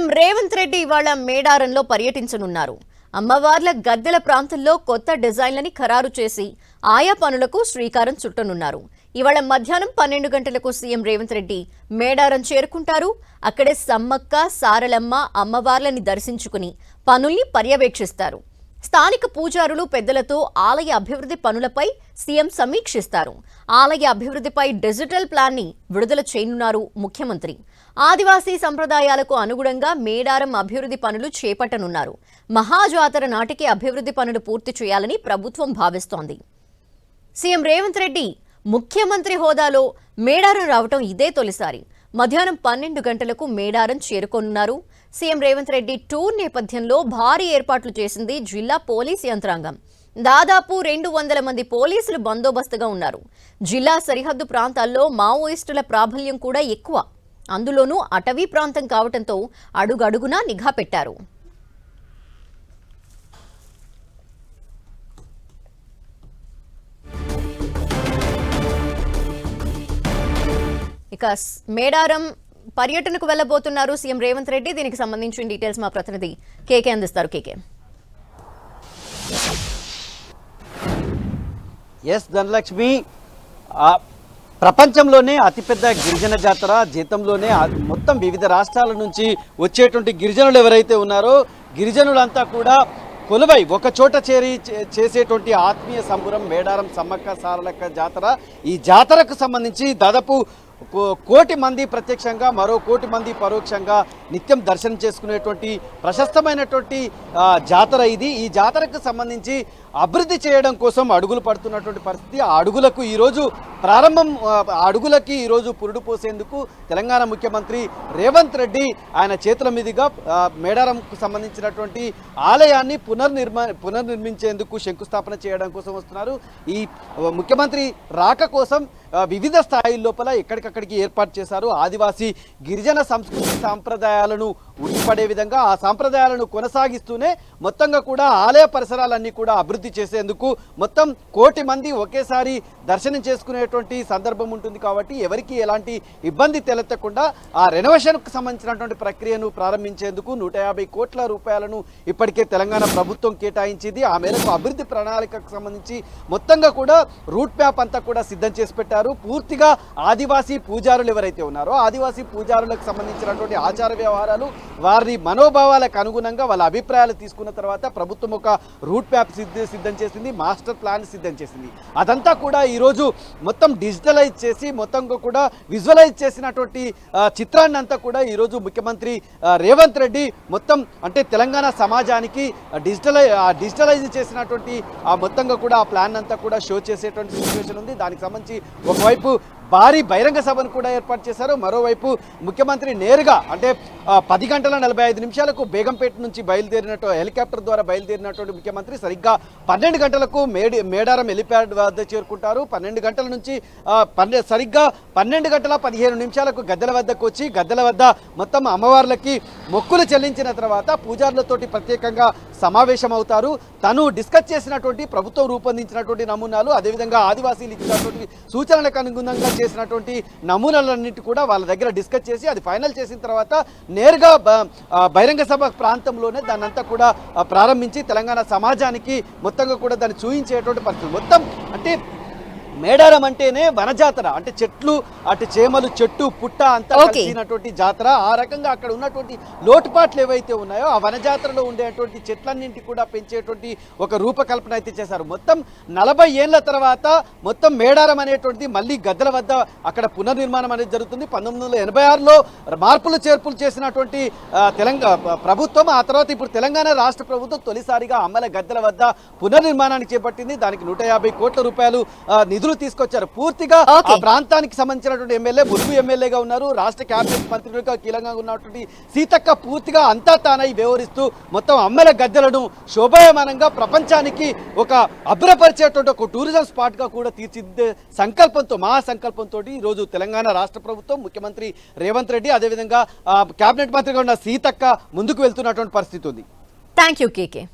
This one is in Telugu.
సీఎం రేవంత్ రెడ్డి ఇవాళ మేడారంలో పర్యటించనున్నారు. అమ్మవార్ల గద్దెల ప్రాంతంలో కొత్త డిజైన్లని ఖరారు చేసి ఆయా పనులకు శ్రీకారం చుట్టనున్నారు. ఇవాళ మధ్యాహ్నం పన్నెండు గంటలకు సీఎం రేవంత్ రెడ్డి మేడారం చేరుకుంటారు. అక్కడే సమ్మక్క సారలమ్మ అమ్మవార్లని దర్శించుకుని పనుల్ని పర్యవేక్షిస్తారు. స్థానిక పూజారులు పెద్దలతో ఆలయ అభివృద్ధి పనులపై సీఎం సమీక్షిస్తారు. ఆలయ అభివృద్ధిపై డిజిటల్ ప్లాన్ని విడుదల చేయనున్నారు ముఖ్యమంత్రి. ఆదివాసీ సంప్రదాయాలకు అనుగుణంగా మేడారం అభివృద్ధి పనులు చేపట్టనున్నారు. మహాజాతర నాటికి అభివృద్ధి పనులు పూర్తి చేయాలని ప్రభుత్వం భావిస్తోంది. సీఎం రేవంత్ రెడ్డి ముఖ్యమంత్రి హోదాలో మేడారం రావటం ఇదే తొలిసారి. మధ్యాహ్నం పన్నెండు గంటలకు మేడారం చేరుకోనున్నారు. సీఎం రేవంత్ రెడ్డి టూర్ నేపథ్యంలో భారీ ఏర్పాట్లు చేసింది జిల్లా పోలీస్ యంత్రాంగం. దాదాపు రెండు వందల మంది పోలీసులు బందోబస్తుగా ఉన్నారు. జిల్లా సరిహద్దు ప్రాంతాల్లో మావోయిస్టుల ప్రాబల్యం కూడా ఎక్కువ. అందులోనూ అటవీ ప్రాంతం కావటంతో అడుగడుగునా నిఘా పెట్టారు. ఇక మేడారం పర్యటనకు వెళ్ళబోతున్నారు సీఎం రేవంత్ రెడ్డి. దీనికి సంబంధించిన డీటెయిల్స్ మా ప్రతినిధి కేకే అందిస్తారు. కేకే. ఎస్ ధనలక్ష్మి. ప్రపంచంలోనే అతిపెద్ద గిరిజన జాతర జీతంలోనే మొత్తం వివిధ రాష్ట్రాల నుంచి వచ్చేటువంటి గిరిజనులు ఎవరైతే ఉన్నారో గిరిజనులంతా కూడా కొలువై ఒక చోట చేరి చే- చేసేటువంటి ఆత్మీయ సంబురం మేడారం సమ్మక్క సారలక్క జాతర. ఈ జాతరకు సంబంధించి దాదాపు కోటి మంది ప్రత్యక్షంగా మరో కోటి మంది పరోక్షంగా నిత్యం దర్శనం చేసుకునేటువంటి ప్రశస్తమైనటువంటి జాతర ఇది. ఈ జాతరకు సంబంధించి అభివృద్ధి చేయడం కోసం అడుగులు పడుతున్నటువంటి పరిస్థితి. ఆ అడుగులకు ఈరోజు ప్రారంభం అడుగులకి ఈరోజు పురుడు పోసేందుకు తెలంగాణ ముఖ్యమంత్రి రేవంత్ రెడ్డి ఆయన చేతుల మీదుగా మేడారంకు సంబంధించినటువంటి ఆలయాన్ని పునర్నిర్మా పునర్నిర్మించేందుకు శంకుస్థాపన చేయడం కోసం వస్తున్నారు. ఈ ముఖ్యమంత్రి రాక కోసం వివిధ స్థాయి లోపల ఎక్కడికక్కడికి ఏర్పాటు చేశారు. ఆదివాసీ గిరిజన సంస్కృతి సాంప్రదాయాలను ఉట్టిపడే విధంగా ఆ సాంప్రదాయాలను కొనసాగిస్తూనే మొత్తంగా కూడా ఆలయ పరిసరాలన్నీ కూడా అభివృద్ధి చేసేందుకు మొత్తం కోటి మంది ఒకేసారి దర్శనం చేసుకునేటువంటి సందర్భం ఉంటుంది కాబట్టి ఎవరికి ఎలాంటి ఇబ్బంది తెలెత్తకుండా ఆ రెనోవేషన్కు సంబంధించినటువంటి ప్రక్రియను ప్రారంభించేందుకు నూట యాభై కోట్ల రూపాయలను ఇప్పటికే తెలంగాణ ప్రభుత్వం కేటాయించింది. ఆ మేరకు అభివృద్ధి ప్రణాళికకు సంబంధించి మొత్తంగా కూడా రూట్ మ్యాప్ అంతా కూడా సిద్ధం చేసి పెట్టారు. పూర్తిగా ఆదివాసీ పూజారులు ఎవరైతే ఉన్నారో ఆదివాసీ పూజారులకు సంబంధించినటువంటి ఆచార వ్యవహారాలు వారి మనోభావాలకు అనుగుణంగా వాళ్ళ అభిప్రాయాలు తీసుకున్న తర్వాత ప్రభుత్వం ఒక రూట్ మ్యాప్ సిద్ధ సిద్ధం చేసింది మాస్టర్ ప్లాన్ సిద్ధం చేసింది. అదంతా కూడా ఈరోజు మొత్తం డిజిటలైజ్ చేసి మొత్తంగా కూడా విజువలైజ్ చేసినటువంటి చిత్రాన్ని అంతా కూడా ఈరోజు ముఖ్యమంత్రి రేవంత్ రెడ్డి మొత్తం అంటే తెలంగాణ సమాజానికి డిజిటలై డిజిటలైజ్ చేసినటువంటి ఆ మొత్తంగా కూడా ఆ ప్లాన్ అంతా కూడా షో చేసేటువంటి సిచ్యువేషన్ ఉంది. దానికి సంబంధించి ఒకవైపు భారీ బహిరంగ సభను కూడా ఏర్పాటు చేశారు. మరోవైపు ముఖ్యమంత్రి నేరుగా అంటే పది గంటల నలభై ఐదు నిమిషాలకు బేగంపేట నుంచి బయలుదేరినట్టు హెలికాప్టర్ ద్వారా బయలుదేరినటువంటి ముఖ్యమంత్రి సరిగ్గా పన్నెండు గంటలకు మేడి మేడారం హెలిప్యాడ్ వద్ద చేరుకుంటారు. పన్నెండు గంటల నుంచి పన్నె సరిగ్గా పన్నెండు గంటల పదిహేను నిమిషాలకు గద్దెల వద్దకు వచ్చి గద్దెల వద్ద మొత్తం అమ్మవార్లకి మొక్కులు చెల్లించిన తర్వాత పూజారులతోటి ప్రత్యేకంగా సమావేశం అవుతారు తను డిస్కస్ చేసినటువంటి ప్రభుత్వం రూపొందించినటువంటి నమూనాలు అదేవిధంగా ఆదివాసీలు ఇచ్చినటువంటి సూచనలకు అనుగుణంగా చేసినటువంటి నమూనాలన్నింటి కూడా వాళ్ళ దగ్గర డిస్కస్ చేసి అది ఫైనల్ చేసిన తర్వాత నేరుగా ఆ, బహిరంగ సభ ప్రాంతంలోనే దాన్నంతా కూడా ప్రారంభించి తెలంగాణ సమాజానికి మొత్తంగా కూడా దాన్ని చూయించేటువంటి పరిస్థితి మొత్తం అంటే మేడారం అంటేనే వనజాతర. అంటే చెట్లు అటు చేమలు చెట్టు పుట్ట అంతా. కలిసినటువంటి జాతర. ఆ రకంగా అక్కడ ఉన్నటువంటి లోటుపాట్లు ఏవైతే ఉన్నాయో ఆ వనజాతరలో ఉండేటువంటి చెట్లన్నింటి కూడా పెంచేటువంటి ఒక రూపకల్పన అయితే చేశారు. మొత్తం నలభై ఏళ్ళ తర్వాత మొత్తం మేడారం అనేటువంటిది మళ్ళీ గద్దెల వద్ద అక్కడ పునర్నిర్మాణం అనేది జరుగుతుంది. పంతొమ్మిది వందల ఎనభై ఆరులో మార్పులు చేర్పులు చేసినటువంటి తెలంగాణ ప్రభుత్వం ఆ తర్వాత ఇప్పుడు తెలంగాణ రాష్ట్ర ప్రభుత్వం తొలిసారిగా అమ్మల గద్దెల వద్ద పునర్నిర్మాణానికి చేపట్టింది. దానికి నూట యాభై కోట్ల రూపాయలు ఆ, నిధులు తీసుకొచ్చారు. పూర్తిగా ఆ. ప్రాంతానికి సంబంధించినటువంటి ఎమ్మెల్యే మురుగు ఎమ్మెల్యేగా ఉన్నారు. రాష్ట్ర కేబినెట్ మంత్రులుగా కీలకంగా ఉన్నటువంటి సీతక్క పూర్తిగా అంతా తానై వ్యవహరిస్తూ మొత్తం అమ్మల గద్దెలను శోభాయమానంగా ప్రపంచానికి ఒక అభ్రపరిచేటువంటి ఒక టూరిజం స్పాట్గా కూడా తీర్చిదిద్దే సంకల్పంతో మహా సంకల్పంతో ఈ రోజు తెలంగాణ రాష్ట్ర ప్రభుత్వం ముఖ్యమంత్రి రేవంత్ రెడ్డి అదేవిధంగా ఆ, కేబినెట్ మంత్రిగా ఉన్న సీతక్క ముందుకు వెళ్తున్నటువంటి పరిస్థితి ఉంది. Thank you KK